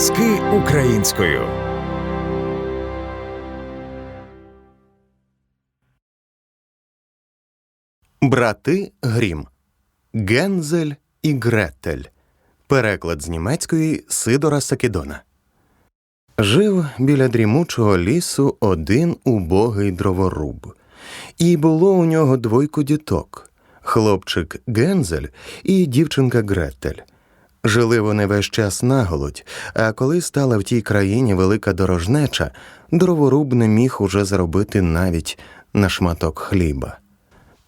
Аудіоказки українською. Брати Грім Гензель і Гретель. Переклад з німецької Сидора Сакедона. Жив біля дрімучого лісу один убогий дроворуб. І було у нього двойко діток хлопчик Гензель і дівчинка Гретель. Жили вони весь час наголодь, а коли стала в тій країні велика дорожнеча, дроворуб не міг уже заробити навіть на шматок хліба.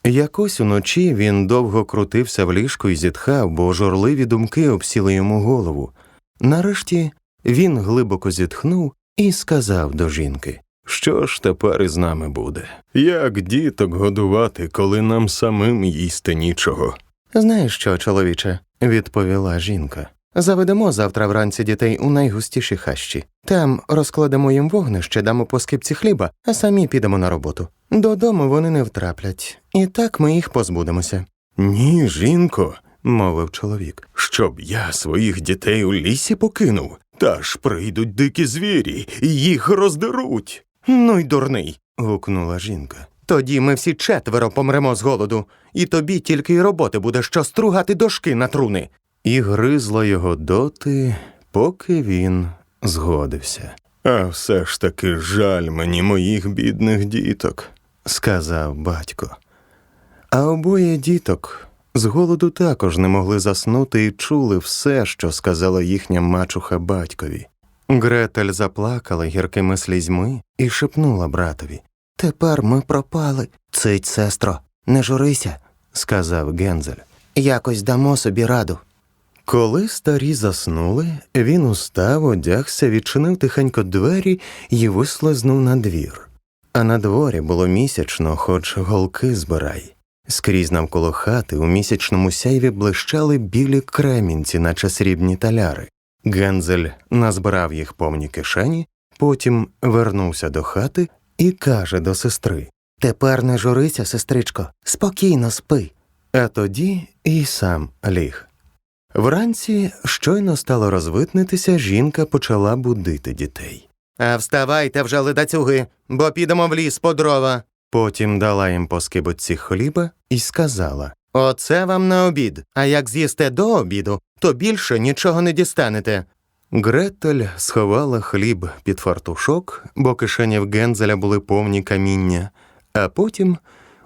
Якось уночі він довго крутився в ліжку і зітхав, бо жорливі думки обсіли йому голову. Нарешті він глибоко зітхнув і сказав до жінки Що ж тепер із нами буде? Як діток годувати, коли нам самим їсти нічого? Знаєш що, чоловіче, відповіла жінка. Заведемо завтра вранці дітей у найгустіші хащі. Там розкладемо їм вогнище, дамо по скипці хліба, а самі підемо на роботу. Додому вони не втраплять, і так ми їх позбудемося. Ні, жінко, мовив чоловік, щоб я своїх дітей у лісі покинув. Та ж прийдуть дикі звірі і їх роздеруть. Ну й дурний. гукнула жінка. Тоді ми всі четверо помремо з голоду, і тобі тільки й роботи буде, що стругати дошки на труни. І гризло його доти, поки він згодився. А все ж таки жаль мені моїх бідних діток, сказав батько. А обоє діток з голоду також не могли заснути і чули все, що сказала їхня мачуха батькові. Гретель заплакала гіркими слізьми і шепнула братові Тепер ми пропали. Цить, сестро, не журися, сказав Гензель. Якось дамо собі раду. Коли старі заснули, він устав, одягся, відчинив тихенько двері і вислизнув на двір. А на дворі було місячно, хоч голки збирай. Скрізь навколо хати у місячному сяйві блищали білі кремінці, наче срібні таляри. Гензель назбирав їх повні кишені, потім вернувся до хати і каже до сестри Тепер не журися, сестричко, спокійно спи. А тоді і сам ліг. Вранці щойно стало розвитнитися, жінка почала будити дітей. А вставайте вже, ледацюги, бо підемо в ліс по дрова. Потім дала їм по скибочці хліба і сказала Оце вам на обід, а як з'їсте до обіду, то більше нічого не дістанете. Гретель сховала хліб під фартушок, бо кишені в Гензеля були повні каміння, а потім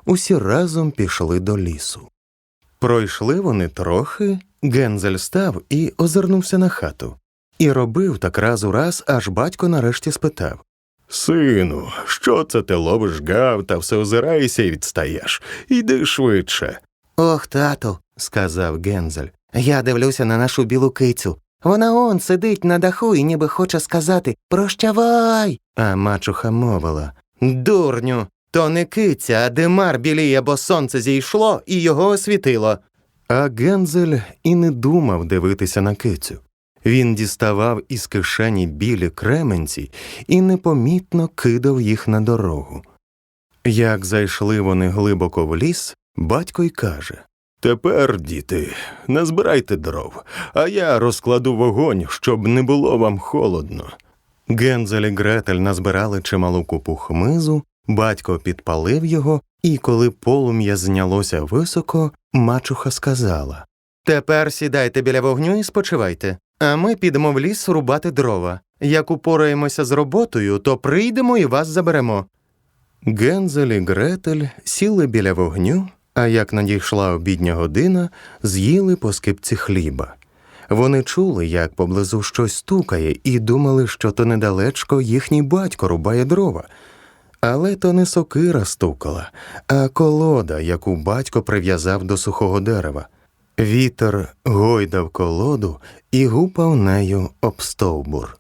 усі разом пішли до лісу. Пройшли вони трохи, Гензель став і озирнувся на хату. І робив так раз у раз, аж батько нарешті спитав Сину, що це ти ловиш гав та все озираєшся і відстаєш? Іди швидше. Ох, тату, сказав Гензель. Я дивлюся на нашу білу кицю. Вона он сидить на даху і ніби хоче сказати Прощавай. А мачуха мовила Дурню, то не киця, а димар біліє, бо сонце зійшло і його освітило. А Гензель і не думав дивитися на кицю. Він діставав із кишені білі кременці і непомітно кидав їх на дорогу. Як зайшли вони глибоко в ліс, батько й каже Тепер, діти, назбирайте дров, а я розкладу вогонь, щоб не було вам холодно. Гензель і Гретель назбирали чималу купу хмизу, батько підпалив його, і коли полум'я знялося високо, мачуха сказала Тепер сідайте біля вогню і спочивайте, а ми підемо в ліс рубати дрова. Як упораємося з роботою, то прийдемо і вас заберемо. Гензель і Гретель сіли біля вогню, а як надійшла обідня година, з'їли по скипці хліба. Вони чули, як поблизу щось стукає, і думали, що то недалечко їхній батько рубає дрова. Але то не сокира стукала, а колода, яку батько прив'язав до сухого дерева. Вітер гойдав колоду і гупав нею об стовбур.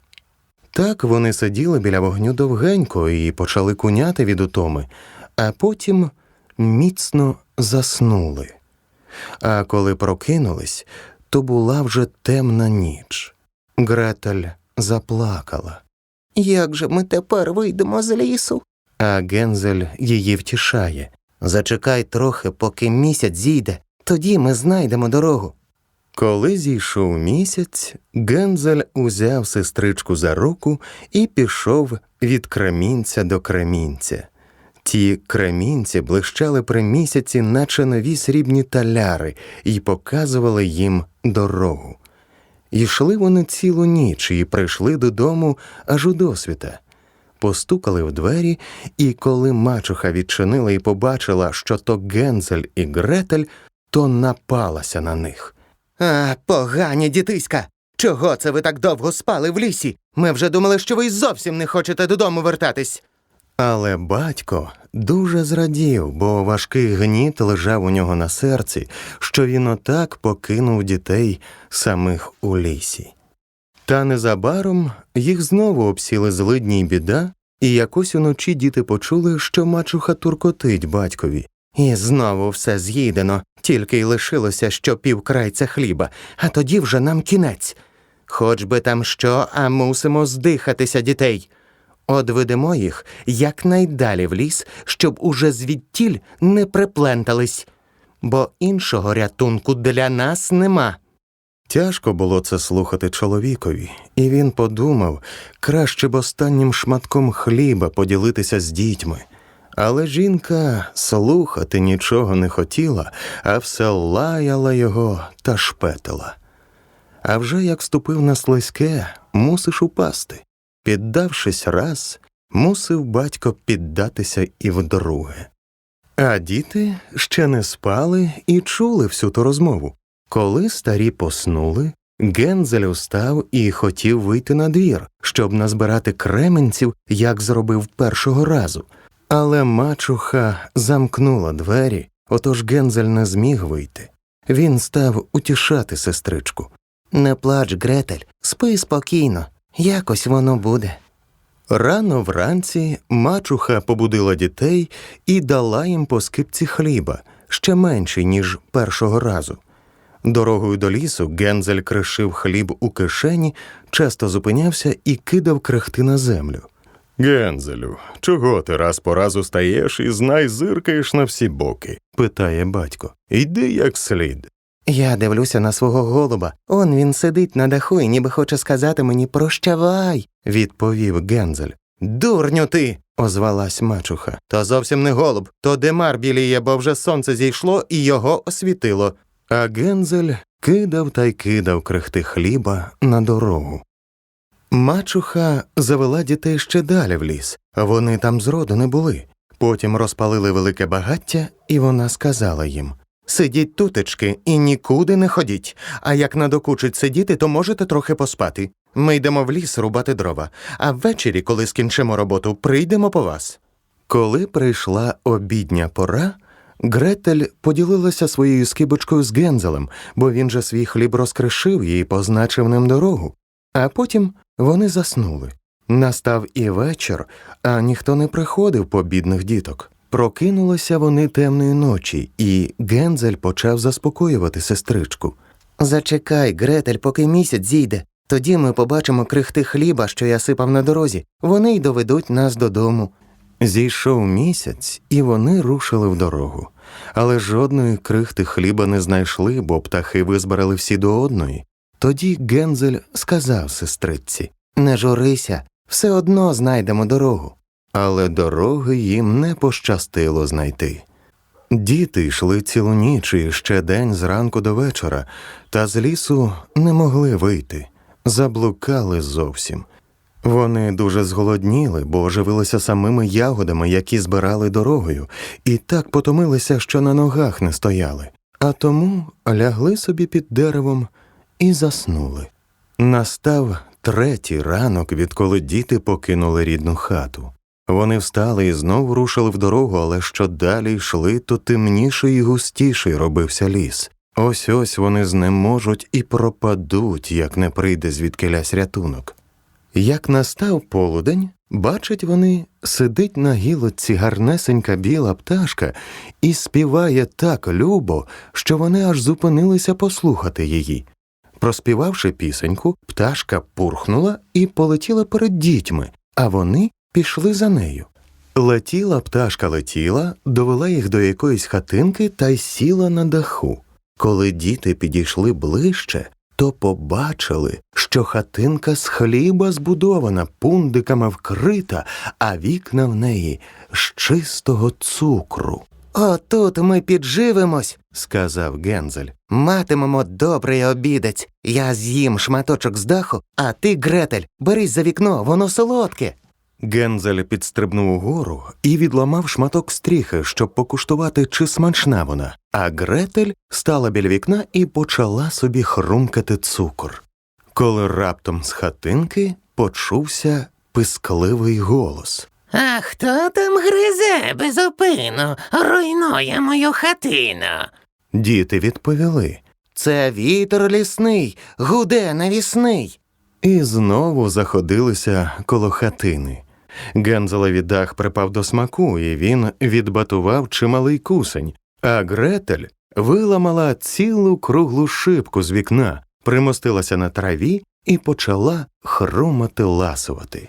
Так вони сиділи біля вогню довгенько і почали куняти від утоми, а потім міцно заснули. А коли прокинулись, то була вже темна ніч. Гретель заплакала. Як же ми тепер вийдемо з лісу? А Гензель її втішає. Зачекай трохи, поки місяць зійде, тоді ми знайдемо дорогу. Коли зійшов місяць, Гензель узяв сестричку за руку і пішов від кремінця до кремінця. Ті кремінці блищали при місяці, наче нові срібні таляри, і показували їм дорогу. Йшли вони цілу ніч і прийшли додому аж у досвіта. Постукали в двері, і коли мачуха відчинила і побачила, що то Гензель і Гретель, то напалася на них. А, погані дітиська! Чого це ви так довго спали в лісі? Ми вже думали, що ви й зовсім не хочете додому вертатись. Але батько дуже зрадів, бо важкий гніт лежав у нього на серці, що він отак покинув дітей самих у лісі. Та незабаром їх знову обсіли злидні й біда, і якось уночі діти почули, що мачуха туркотить батькові. І знову все з'їдено, тільки й лишилося, що півкрайця хліба, а тоді вже нам кінець. Хоч би там що, а мусимо здихатися дітей. Одведемо їх якнайдалі в ліс, щоб уже звідтіль не приплентались, бо іншого рятунку для нас нема. Тяжко було це слухати чоловікові, і він подумав, краще б останнім шматком хліба поділитися з дітьми. Але жінка слухати нічого не хотіла, а все лаяла його та шпетила. А вже як ступив на слизьке, мусиш упасти. Піддавшись раз, мусив батько піддатися і вдруге. А діти ще не спали і чули всю ту розмову. Коли старі поснули, Гензель устав і хотів вийти на двір, щоб назбирати кременців, як зробив першого разу. Але мачуха замкнула двері, отож Гензель не зміг вийти. Він став утішати сестричку. Не плач, Гретель, спи спокійно, якось воно буде. Рано вранці мачуха побудила дітей і дала їм по скипці хліба, ще менший, ніж першого разу. Дорогою до лісу Гензель кришив хліб у кишені, часто зупинявся і кидав крихти на землю. Гензелю, чого ти раз по разу стаєш і знай зиркаєш на всі боки? питає батько. Йди як слід. Я дивлюся на свого голуба. Он він сидить на даху і ніби хоче сказати мені прощавай, відповів Гензель. Дурню ти. Озвалась мачуха. То зовсім не голуб, то димар біліє, бо вже сонце зійшло і його освітило. А Гензель кидав та й кидав крихти хліба на дорогу. Мачуха завела дітей ще далі в ліс, вони там зроду не були. Потім розпалили велике багаття, і вона сказала їм Сидіть тутечки і нікуди не ходіть. А як надокучить сидіти, то можете трохи поспати. Ми йдемо в ліс рубати дрова, а ввечері, коли скінчимо роботу, прийдемо по вас. Коли прийшла обідня пора, Гретель поділилася своєю скибочкою з Гензелем, бо він же свій хліб розкришив і позначив ним дорогу. А потім вони заснули. Настав і вечір, а ніхто не приходив по бідних діток. Прокинулися вони темної ночі, і Гензель почав заспокоювати сестричку. Зачекай, Гретель, поки місяць зійде. Тоді ми побачимо крихти хліба, що я сипав на дорозі. Вони й доведуть нас додому. Зійшов місяць, і вони рушили в дорогу. Але жодної крихти хліба не знайшли, бо птахи визбирали всі до одної. Тоді Гензель сказав сестриці, Не журися, все одно знайдемо дорогу. Але дороги їм не пощастило знайти. Діти йшли цілу ніч і ще день зранку до вечора, та з лісу не могли вийти, заблукали зовсім. Вони дуже зголодніли, бо живилися самими ягодами, які збирали дорогою, і так потомилися, що на ногах не стояли, а тому лягли собі під деревом і заснули. Настав третій ранок, відколи діти покинули рідну хату. Вони встали і знову рушили в дорогу, але що далі йшли, то темніший і густіший робився ліс. Ось ось вони знеможуть і пропадуть, як не прийде звідкилясь рятунок. Як настав полудень, бачать вони, сидить на гілоці гарнесенька біла пташка і співає так любо, що вони аж зупинилися послухати її. Проспівавши пісеньку, пташка пурхнула і полетіла перед дітьми, а вони пішли за нею. Летіла пташка летіла, довела їх до якоїсь хатинки та й сіла на даху. Коли діти підійшли ближче, то побачили, що хатинка з хліба збудована, пундиками вкрита, а вікна в неї з чистого цукру. Отут ми підживемось, сказав Гензель. матимемо добрий обідець. Я з'їм шматочок з даху, а ти, Гретель, берись за вікно, воно солодке. Гензель підстрибнув угору і відламав шматок стріхи, щоб покуштувати, чи смачна вона, а Гретель стала біля вікна і почала собі хрумкати цукор. Коли раптом з хатинки почувся пискливий голос. А хто там гризе безупину, руйнує мою хатину? Діти відповіли Це вітер лісний, гуде навісний. і знову заходилися коло хатини. Гензелеві дах припав до смаку, і він відбатував чималий кусень, а Гретель виламала цілу круглу шибку з вікна, примостилася на траві і почала хрумати ласувати.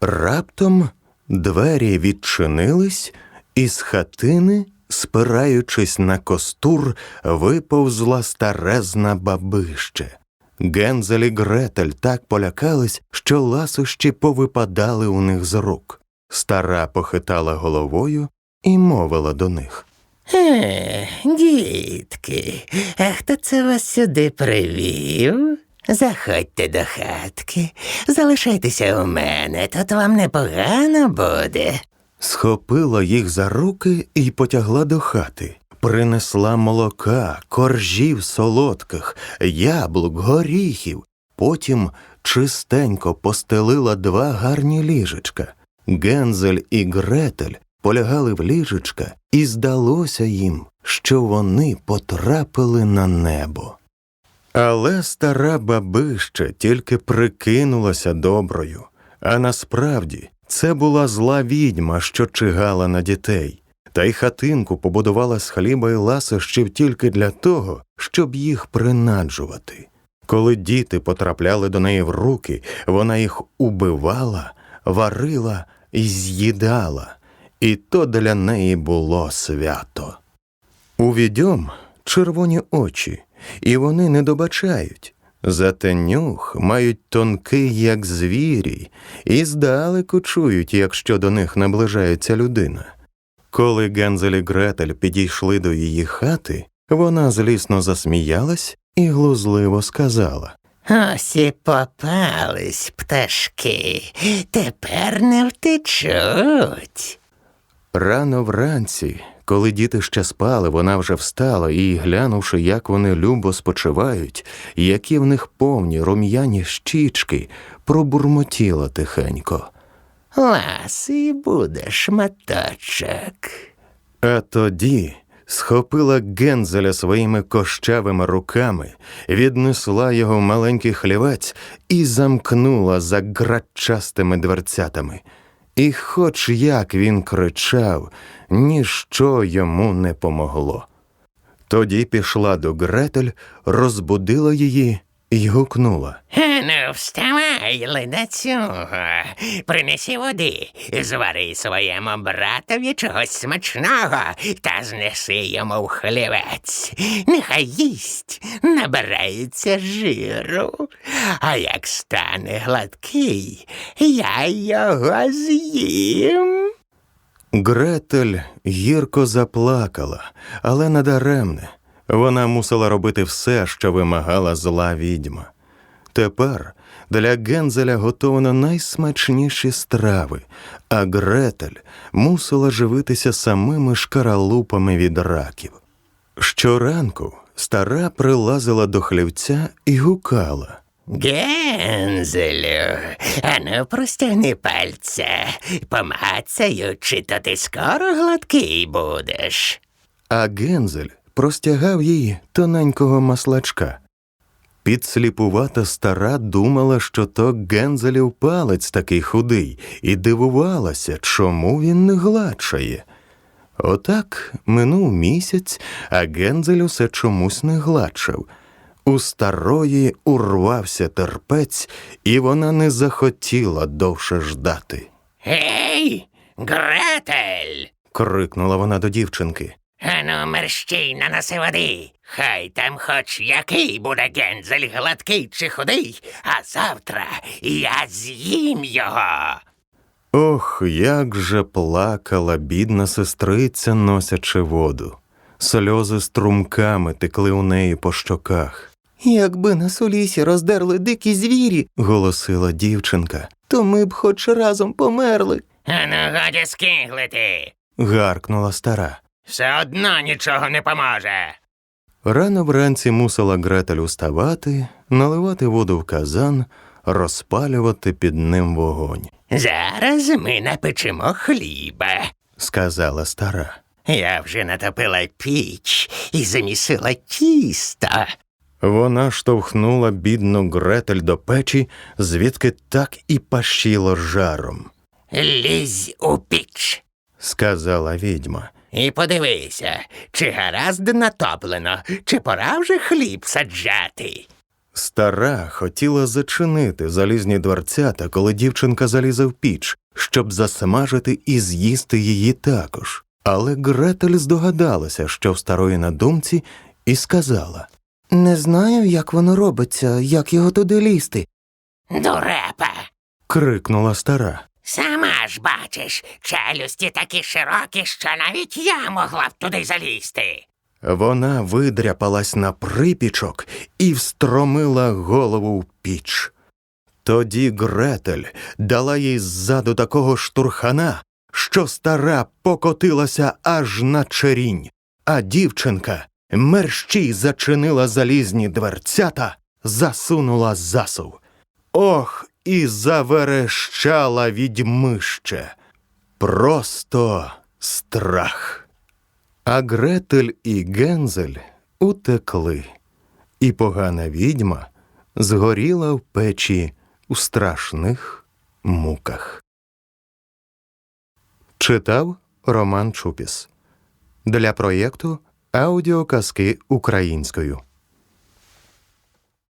Раптом двері відчинились, і з хатини, спираючись на костур, виповзла старезна бабище. Гензель і Гретель так полякались, що ласощі повипадали у них з рук. Стара похитала головою і мовила до них. Е, дітки, а хто це вас сюди привів? Заходьте до хатки, залишайтеся у мене, тут вам непогано буде. Схопила їх за руки і потягла до хати. Принесла молока, коржів солодких, яблук, горіхів. Потім чистенько постелила два гарні ліжечка. Гензель і Гретель полягали в ліжечка, і здалося їм, що вони потрапили на небо. Але стара бабища тільки прикинулася доброю, а насправді це була зла відьма, що чигала на дітей, та й хатинку побудувала з хліба й ласощів тільки для того, щоб їх принаджувати. Коли діти потрапляли до неї в руки, вона їх убивала, варила і з'їдала, і то для неї було свято. У відьом червоні очі, і вони не добачають. Зате нюх мають тонкий, як звірі, і здалеку чують, якщо до них наближається людина. Коли Гензель і Гретель підійшли до її хати, вона злісно засміялась і глузливо сказала. Ось і попались пташки, тепер не втечуть. Рано вранці, коли діти ще спали, вона вже встала і, глянувши, як вони любо спочивають, які в них повні рум'яні щічки, пробурмотіла тихенько. Ласий буде шматочок. А тоді схопила Гензеля своїми кощавими руками, віднесла його в маленький хлівець і замкнула за грачастими дверцятами. І хоч як він кричав, ніщо йому не помогло. Тоді пішла до Гретель, розбудила її і гукнула. Ну, вставай, ледацюго, принеси води, звари своєму братові чогось смачного та знеси йому в хлівець. Нехай їсть, набирається жиру, а як стане гладкий, я його з'їм. Гретель гірко заплакала, але надаремне. Вона мусила робити все, що вимагала зла відьма. Тепер для Гензеля готовано найсмачніші страви, а Гретель мусила живитися самими шкаралупами від раків. Щоранку стара прилазила до хлівця і гукала. Гензелю, ану простягни пальця, помацаю, чи то ти скоро гладкий будеш. а Гензель простягав їй тоненького маслачка. Підсліпувата стара думала, що то Гензелів палець такий худий, і дивувалася, чому він не гладшає. Отак минув місяць, а Гензель усе чомусь не гладшав. У старої урвався терпець, і вона не захотіла довше ждати. Гей, Гретель! крикнула вона до дівчинки. Ану, мерщій наноси води. Хай там хоч який буде гензель, гладкий чи худий, а завтра я з'їм його. Ох, як же плакала бідна сестриця, носячи воду. Сльози струмками текли у неї по щоках. Якби нас у лісі роздерли дикі звірі, Голосила дівчинка, то ми б хоч разом померли. Ану, годі скиглити. гаркнула стара. Все одно нічого не поможе. Рано вранці мусила Гретель уставати, наливати воду в казан, розпалювати під ним вогонь, Зараз ми напечемо хліба. сказала стара. Я вже натопила піч і замісила тісто. Вона штовхнула бідну Гретель до печі, звідки так і пащило жаром, Лізь у піч. сказала відьма. І подивися, чи гаразд натоплено, чи пора вже хліб саджати. Стара хотіла зачинити залізні дверцята, коли дівчинка залізе в піч, щоб засмажити і з'їсти її також. Але Гретель здогадалася, що в старої на думці, і сказала Не знаю, як воно робиться, як його туди лізти. Дурепа. крикнула стара. Сама ж бачиш, челюсті такі широкі, що навіть я могла б туди залізти. Вона видряпалась на припічок і встромила голову в піч. Тоді Гретель дала їй ззаду такого штурхана, що стара покотилася аж на черінь, а дівчинка мерщій зачинила залізні дверцята, засунула засув. Ох, і заверещала відьмище. Просто страх. А Гретель і Гензель утекли, і погана відьма згоріла в печі у страшних муках. Читав Роман Чупіс для проєкту Аудіоказки українською.